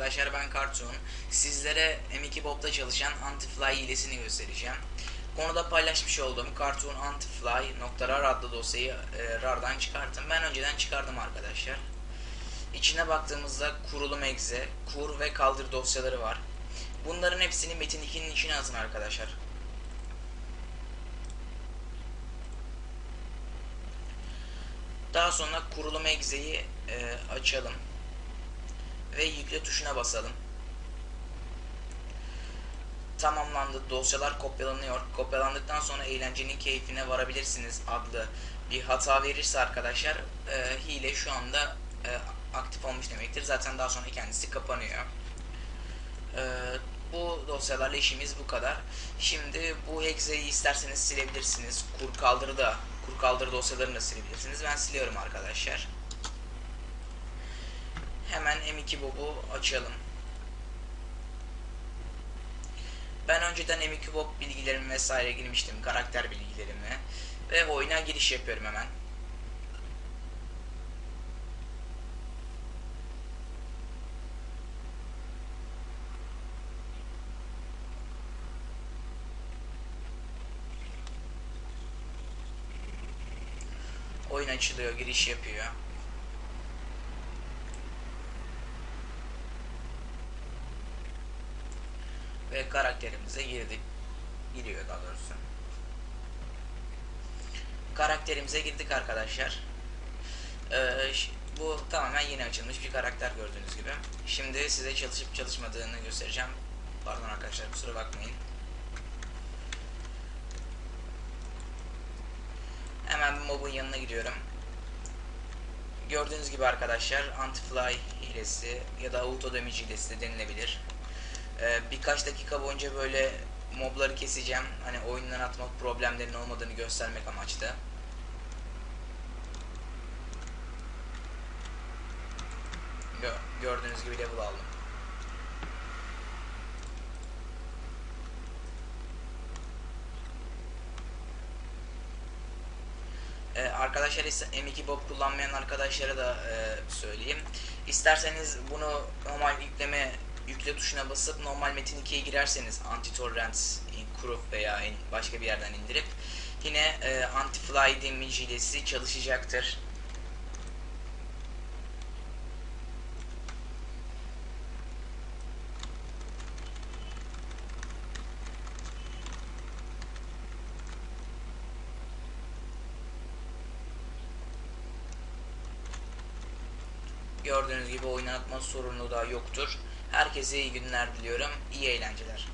arkadaşlar ben Cartoon. Sizlere M2 Bob'da çalışan Antifly hilesini göstereceğim. Konuda paylaşmış olduğum Cartoon Antifly.rar adlı dosyayı e, RAR'dan çıkarttım. Ben önceden çıkardım arkadaşlar. İçine baktığımızda kurulum exe, kur ve kaldır dosyaları var. Bunların hepsini Metin 2'nin içine atın arkadaşlar. Daha sonra kurulum egzeyi e, açalım ve yükle tuşuna basalım. Tamamlandı. Dosyalar kopyalanıyor. Kopyalandıktan sonra eğlencenin keyfine varabilirsiniz adlı bir hata verirse arkadaşlar e, hile şu anda e, aktif olmuş demektir. Zaten daha sonra kendisi kapanıyor. E, bu dosyalarla işimiz bu kadar. Şimdi bu exe'yi isterseniz silebilirsiniz. Kur kaldırı da kur kaldırı dosyalarını da silebilirsiniz. Ben siliyorum arkadaşlar. Hemen M2 Bob'u açalım. Ben önceden M2 Bob bilgilerimi vesaire girmiştim. Karakter bilgilerimi. Ve oyuna giriş yapıyorum hemen. Oyun açılıyor, giriş yapıyor. Ve karakterimize girdik. Giriyor daha doğrusu. Karakterimize girdik arkadaşlar. Ee, bu tamamen yeni açılmış bir karakter gördüğünüz gibi. Şimdi size çalışıp çalışmadığını göstereceğim. Pardon arkadaşlar kusura bakmayın. Hemen mob'un yanına gidiyorum. Gördüğünüz gibi arkadaşlar anti-fly hilesi ya da auto damage hilesi de denilebilir. Ee, birkaç dakika boyunca böyle mobları keseceğim. Hani oyundan atmak problemlerin olmadığını göstermek amaçlı. Gö gördüğünüz gibi level aldım. Ee, arkadaşlar M2 Bob kullanmayan arkadaşlara da e, söyleyeyim. İsterseniz bunu normal yükleme yükle tuşuna basıp normal Metin 2'ye girerseniz anti-torrent kurup veya başka bir yerden indirip yine e, anti-fly damage hilesi çalışacaktır. Gördüğünüz gibi oynatma sorunu da yoktur. Herkese iyi günler diliyorum. İyi eğlenceler.